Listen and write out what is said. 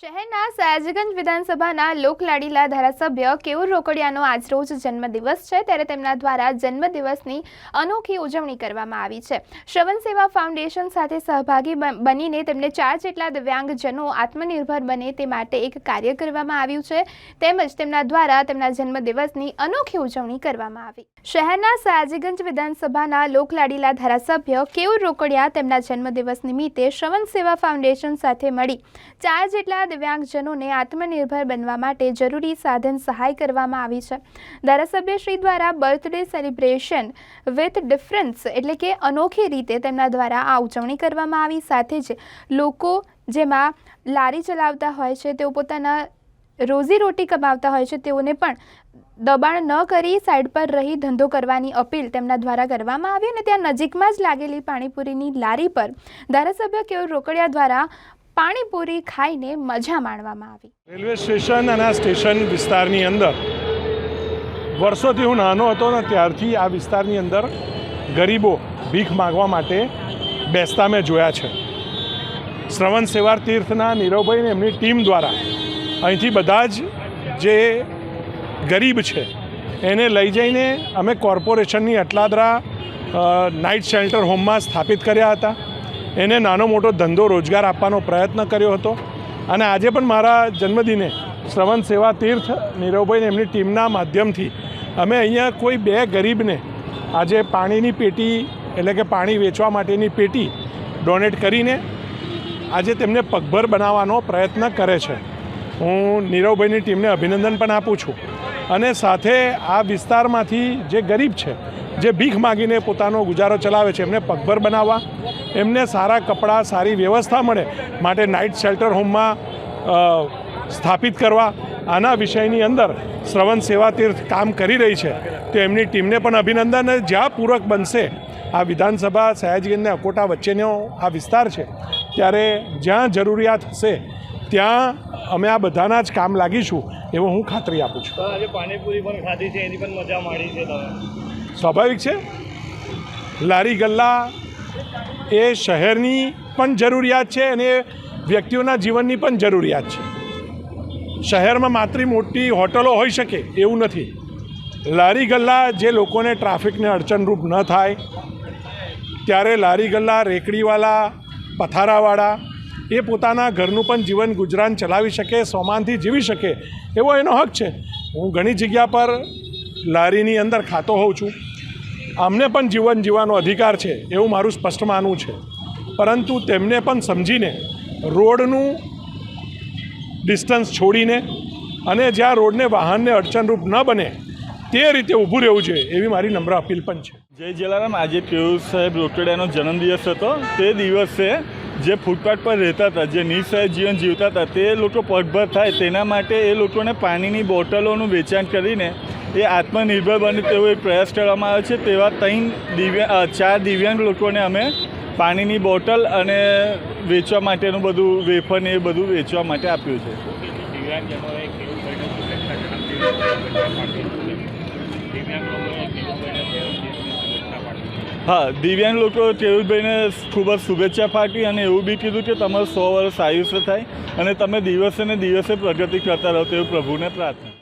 શહેરના સયાજગંજ વિધાનસભાના લોકલાડીલા ધારાસભ્ય કેયુર રોકડિયાનો આજરોજ જન્મદિવસ છે. ત્યારે તેમના દ્વારા જન્મદિવસની અનોખી ઉજવણી કરવામાં આવી છે. શ્રવણ સેવા ફાઉન્ડેશન સાથે સહભાગી બનીને તેમને ચાર જેટલા દિવ્યાંગજનો આત્મનિર્ભર બને તે માટે એક કાર્ય કરવામાં આવ્યું છે. તેમજ તેમના દ્વારા તેમના જન્મદિવસની અનોખી ઉજવણી કરવામાં આવી. શહેરના સયાજીગંજ વિધાનસભાના લોકલાડીલા ધારાસભ્ય કેયુર રોકડિયા તેમના જન્મદિવસ નિમિત્તે શ્રવણ સેવા ફાઉન્ડેશન સાથે મળી ચાર જેટલા દિવ્યાંગજનોને આત્મનિર્ભર બનવા માટે જરૂરી સાધન સહાય કરવામાં આવી છે. ધારાસભ્ય શ્રી દ્વારા બર્થડે સેલિબ્રેશન વિથ ડિફરન્સ એટલે કે અનોખી રીતે તેમના દ્વારા આ ઉજવણી કરવામાં આવી. સાથે જ લોકો જેમાં લારી ચલાવતા હોય છે, તેઓ પોતાના રોજીરોટી કમાવતા હોય છે, તેઓને પણ દબાણ ન કરી સાઈડ પર રહી ધંધો કરવાની અપીલ તેમના દ્વારા કરવામાં આવી અને ત્યાં નજીકમાં જ લાગેલી પાણીપુરીની લારી પર ધારાસભ્ય કેવું રોકડિયા દ્વારા પાણીપુરી ખાઈને મજા માણવામાં આવી. રેલવે સ્ટેશન અને આ સ્ટેશન વિસ્તારની અંદર વર્ષોથી હું નાનો હતો ને ત્યારથી આ વિસ્તારની અંદર ગરીબો ભીખ માગવા માટે બેસતા મેં જોયા છે. શ્રવણ સેવાર તીર્થના નીરવભાઈ અને એમની ટીમ દ્વારા અહીંથી બધા જ જે ગરીબ છે, એને લઈ જઈને અમે કોર્પોરેશનની અટલાદરા નાઇટ શેલ્ટર હોમમાં સ્થાપિત કર્યા હતા. એને નાનો મોટો ધંધો રોજગાર આપવાનો પ્રયત્ન કર્યો હતો. અને આજે પણ મારા જન્મદિને શ્રવણ સેવા તીર્થ નીરવભાઈને એમની ટીમના માધ્યમથી અમે અહીંયા કોઈ બે ગરીબને આજે પાણીની પેટી, એટલે કે પાણી વેચવા માટેની પેટી ડોનેટ કરીને આજે તેમને પગભર બનાવવાનો પ્રયત્ન કરે છે. હું નીરવભાઈની ટીમને અભિનંદન પણ આપું છું. અને સાથે આ વિસ્તારમાંથી જે ગરીબ છે, જે ભીખ માગીને પોતાનો ગુજારો ચલાવે છે, એમને પગભર બનાવવા, એમને સારા કપડાં, સારી વ્યવસ્થા મળે માટે નાઇટ શેલ્ટર હોમમાં સ્થાપિત કરવા, આના વિષયની અંદર શ્રવણ સેવા તીર્થ કામ કરી રહી છે, તો એમની ટીમને પણ અભિનંદન જ્યાં પૂરક બનશે, આ વિધાનસભા સયાજી અને અકોટા વચ્ચેનો આ વિસ્તાર છે, ત્યારે જ્યાં જરૂરિયાત હશે ત્યાં અમે આ બધાના જ કામ લાગીશું એવો હું ખાતરી આપું છું. આજે પાણીપુરી પણ ખાધી છે એની પણ મજા માણી છે તમે. સ્વાભાવિક છે? લારી ગલ્લા એ શહેરની પણ જરૂરિયાત છે અને વ્યક્તિઓના જીવનની પણ જરૂરિયાત છે. શહેરમાં માત્ર મોટી હોટલો હોઈ શકે એવું નથી. લારી ગલ્લા જે લોકોને ટ્રાફિકને અડચણરૂપ ન થાય ત્યારે લારી ગલ્લા રેકડીવાળા પથારાવાળા એ પોતાના ઘરનું પણ જીવન ગુજરાન ચલાવી શકે સોમાનથી જીવી શકે, એવો એનો હક છે. હું ઘણી જગ્યા પર લારીની અંદર ખાતો હોઉં છું. અમને પણ જીવન જીવવાનો અધિકાર છે, એવું મારું સ્પષ્ટ માનવું છે. પરંતુ તેમને પણ સમજીને, રોડનું ડિસ્ટન્સ છોડીને અને જ્યાં રોડને વાહનને અડચણરૂપ ન બને, તે રીતે ઊભું રહેવું જોઈએ, એવી મારી નમ્ર અપીલ પણ છે. જય જલારામ, આજે પિયુષ સાહેબ રોકડિયાનો જન્મદિવસ હતો. તે દિવસે જે ફૂટપાથ પર રહેતા હતા, જે નિઃસહાય જીવન જીવતા હતા, તે લોકો પગભર થાય. તેના માટે એ લોકોને પાણીની બોટલોનું વેચાણ કરીને એ આત્મનિર્ભર બને તેવો એ પ્રયાસ કરવામાં આવે છે. તેવા ત્રણ દિવ્યા ચાર દિવ્યાંગ લોકોને અમે પાણીની બોટલ અને વેચવા માટેનું બધું વેફર ને એ બધું વેચવા માટે આપ્યું છે. હા, દિવ્યાંગ લોકો કેવુરભાઈને ખૂબ જ શુભેચ્છા પાઠવી અને એવું બી કીધું કે તમારું સો વર્ષ આયુષ્ય થાય અને તમે દિવસે ને દિવસે પ્રગતિ કરતા રહો તેવું પ્રભુને પ્રાર્થના.